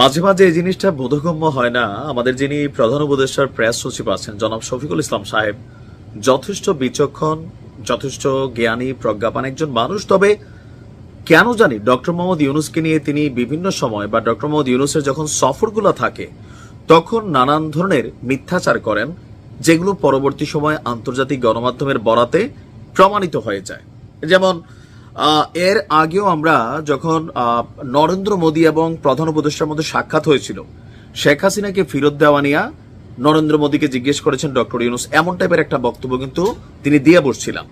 মাঝে মাঝে এই জিনিসটা বোধগম্য হয় না। আমাদের যিনি প্রধান উপদেষ্টার প্রেস সচিব আছেন, জনাব শফিকুল ইসলাম সাহেব, যথেষ্ট বিচক্ষণ, যথেষ্ট জ্ঞানী, প্রজ্ঞাপান একজন মানুষ। তবে কেন জানি ডক্টর মোহাম্মদ ইউনুসকে নিয়ে তিনি বিভিন্ন সময় বা ডক্টর মোহাম্মদ ইউনুসের যখন সফরগুলো থাকে, তখন নানান ধরনের মিথ্যাচার করেন, যেগুলো পরবর্তী সময় আন্তর্জাতিক গণমাধ্যমের বরাতে প্রমাণিত হয়ে যায়। যেমন এর আগেও আমরা যখন নরেন্দ্র মোদী এবং প্রধান উপদেষ্টার মধ্যে সাক্ষাৎ হয়েছিল, শেখ হাসিনাকে ফেরত দেওয়া নিয়ে নরেন্দ্র মোদীকে জিজ্ঞেস করেছেন ডক্টর ইউনুস, এমন টাইপের একটা বক্তব্য কিন্তু তিনি দিয়ে বসছিলাম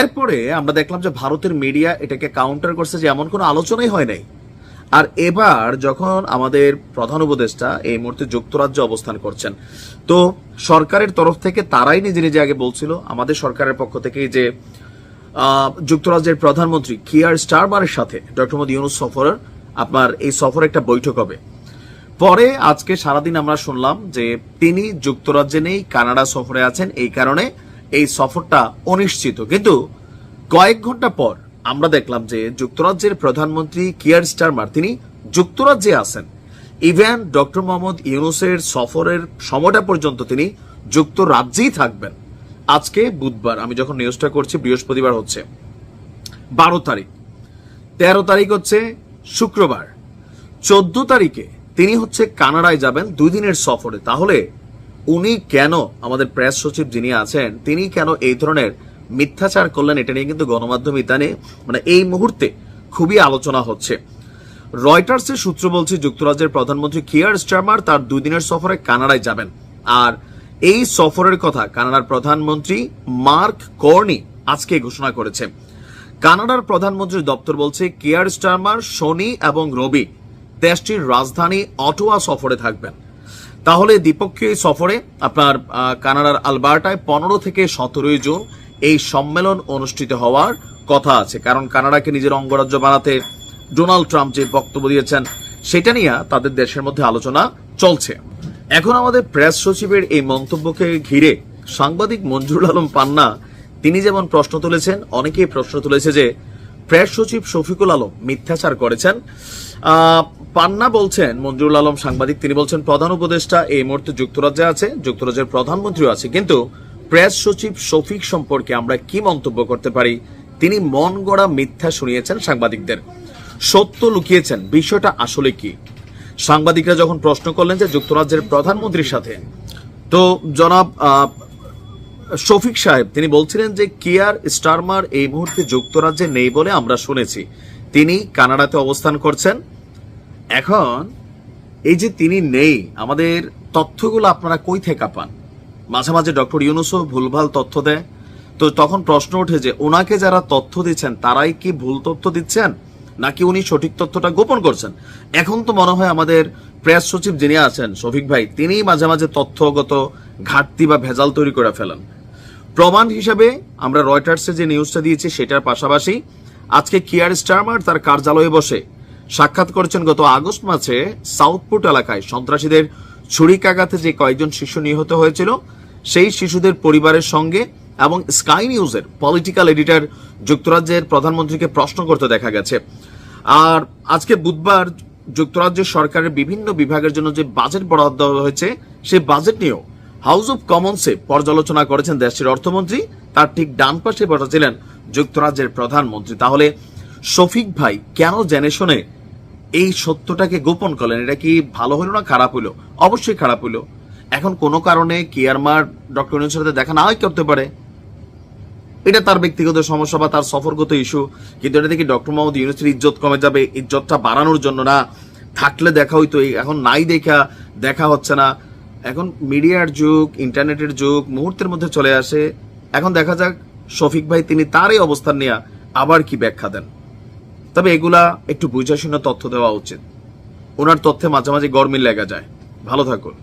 এরপরে আমরা দেখলাম যে ভারতের মিডিয়া এটাকে কাউন্টার করছে যে এমন কোনো আলোচনাই হয় নাই। আর এবার যখন আমাদের প্রধান উপদেষ্টা এই মুহূর্তে যুক্তরাজ্য অবস্থান করছেন, তো সরকারের তরফ থেকে তারাই নিজে নিজে আগে বলছিল, আমাদের সরকারের পক্ষ থেকে যে যুক্তরাজ্যের প্রধানমন্ত্রী কিয়ার স্টারমারের সাথে ডক্টর মোদী ইউনুস সফরের আপনার এই সফর একটা বৈঠক হবে। পরে আজকে সারাদিন আমরা শুনলাম যে তিনি যুক্তরাজ্যে নেই, কানাডা সফরে আছেন, এই কারণে এই সফরটা অনিশ্চিত। কিন্তু কয়েক ঘণ্টা পর আমরা দেখলাম যে যুক্তরাজ্যের প্রধানমন্ত্রী কিয়ার স্টারমার, তিনি যুক্তরাজ্যে আছেন। ইভেন ডক্টর মোহাম্মদ ইউনুসের সফরের সময়টা পর্যন্ত তিনি যুক্তরাজ্যেই থাকবেন। আজকে বুধবার, আমি যখন নিউজটা করছি, বৃহস্পতিবার হচ্ছে। বারো তারিখ। তেরো তারিখ হচ্ছে শুক্রবার। চোদ্দ তারিখে তিনি হচ্ছে কানাডায় যাবেন দুই দিনের সফরে। তাহলে উনি কেন আমাদের প্রেস সচিব যিনি আছেন, তিনি কেন এই ধরনের মিথ্যাচার করলেন, এটা নিয়ে কিন্তু গণমাধ্যম ইতানে মানে এই মুহূর্তে খুবই আলোচনা হচ্ছে। রয়টার্সের সূত্র বলছে, যুক্তরাজ্যের প্রধানমন্ত্রী কিয়ার স্টার্মার তার দুই দিনের সফরে কানাডায় যাবেন। আর এই সফরের কথা কানাডার প্রধানমন্ত্রী মার্ক কর্নি আজকে ঘোষণা করেছে। কানাডার প্রধানমন্ত্রীর দপ্তর বলছে, কেয়ার স্টারমার শনি এবং রবি দেশটির রাজধানী অটোয়া সফরে থাকবেন। তাহলে দ্বিপক্ষীয় সফরে আপনার কানাডার আলবার্টায় পনেরো থেকে সতেরোই জুন এই সম্মেলন অনুষ্ঠিত হওয়ার কথা আছে। কারণ কানাডাকে নিজের অঙ্গরাজ্য বানাতে ডোনাল্ড ট্রাম্প যে বক্তব্য দিয়েছেন, সেটা নিয়ে তাদের দেশের মধ্যে আলোচনা চলছে। এখন আমাদের প্রেস সচিবের এই মন্তব্যকে ঘিরে সাংবাদিক মঞ্জুরুল আলম পান্না, তিনি যেমন প্রশ্ন তুলেছেন, অনেকেই প্রশ্ন তুলেছে যে প্রেস সচিব শফিকুল আলম মিথ্যাচার করেছেন। পান্না বলছেন, মঞ্জুরুল আলম সাংবাদিক, তিনি বলছেন, প্রধান উপদেষ্টা এই মুহূর্তে যুক্তরাজ্যে আছে, যুক্তরাজ্যের প্রধানমন্ত্রীও আছে, কিন্তু প্রেস সচিব শফিক সম্পর্কে আমরা কি মন্তব্য করতে পারি? তিনি মন গড়া মিথ্যা শুনিয়েছেন সাংবাদিকদের। সত্য লুকিয়েছেন, বিষয়টা আসলে কি? সাংবাদিকরা যখন প্রশ্ন করলেন যে যুক্তরাজ্যের প্রধানমন্ত্রীর সাথে, তো জনাব শফিক সাহেব, তিনি বলছিলেন যে কিয়ার স্টারমার এই মুহূর্তে যুক্তরাজ্যে নেই বলে আমরা শুনেছি। তিনি কানাডাতে অবস্থান করছেন। এখন এই যে তিনি নেই, আমাদের তথ্যগুলো আপনারা কই থেকে পান? মাঝে মাঝে ডক্টর ইউনুসও ভুলভাল তথ্য দেয়। তো তখন প্রশ্ন ওঠে যে ওনাকে যারা তথ্য দিচ্ছেন, তারাই কি ভুল তথ্য দিচ্ছেন? নাকি উনি সঠিক তথ্যটা গোপন করছেন? এখন তো মনে হয় আমাদের প্রেস সচিব যিনি আছেন, শফিক ভাই তিনি মাঝে মাঝে তথ্যগত ঘাটতি বা ভেজাল তৈরি করে ফেলেন। প্রমাণ হিসেবে আমরা রয়টার্সে যে নিউজটা দিয়েছি, সেটার পাশাপাশি আজকে কিয়ার স্টারমার তার কার্যালয়ে বসে সাক্ষাৎ করেছেন গত আগস্ট মাসে সাউথপুট এলাকায়। সন্ত্রাসীদের ছুরিকাঘাতে যে কয়েকজন শিশু নিহত হয়েছিল, সেই শিশুদের পরিবারের সঙ্গে এবং স্কাই নিউজের পলিটিক্যাল এডিটর যুক্তরাজ্যের প্রধানমন্ত্রীকে প্রশ্ন করতে দেখা গেছে। আর আজকে বুধবার যুক্তরাজ্যের সরকারের বিভিন্ন বিভাগের জন্য যে বাজেট বরাদ্দ হয়েছে, সেই বাজেট নিয়েও হাউস অব কমন্সে পর্যালোচনা করেছেন দেশটির অর্থমন্ত্রী। তার ঠিক ডান পাশে বসেছিলেন যুক্তরাজ্যের প্রধানমন্ত্রী। তাহলে শফিক ভাই, কেন জেনে শুনে এই সত্যটাকে গোপন করলেন? এটা কি ভালো হলো না খারাপ হলো? অবশ্যই খারাপ হলো। এখন কোনো কারণে কেয়ারমার ডক্টর সাথে দেখা নাই করতে পারে? এটা তার ব্যক্তিগত সমস্যা বা তার সফরগত ইস্যু কিন্তু এটা দেখি ডক্টর মোহাম্মদ ইউনুসের ইজ্জত কমে যাবে, ইজ্জতটা বাড়ানোর জন্য না। থাকলে দেখা হইতো এখন নাই দেখা দেখা হচ্ছে না। এখন মিডিয়ার যুগ, ইন্টারনেটের যুগ, মুহূর্তের মধ্যে চলে আসে। এখন দেখা যাক, শফিক ভাই তিনি তারই অবস্থান নিয়ে আবার কি ব্যাখ্যা দেন। তবে এগুলা একটু বুঝাশূন্য তথ্য দেওয়া উচিত। ওনার তথ্যে মাঝে মাঝে গরমিল লেগে যায়। ভালো থাকুন।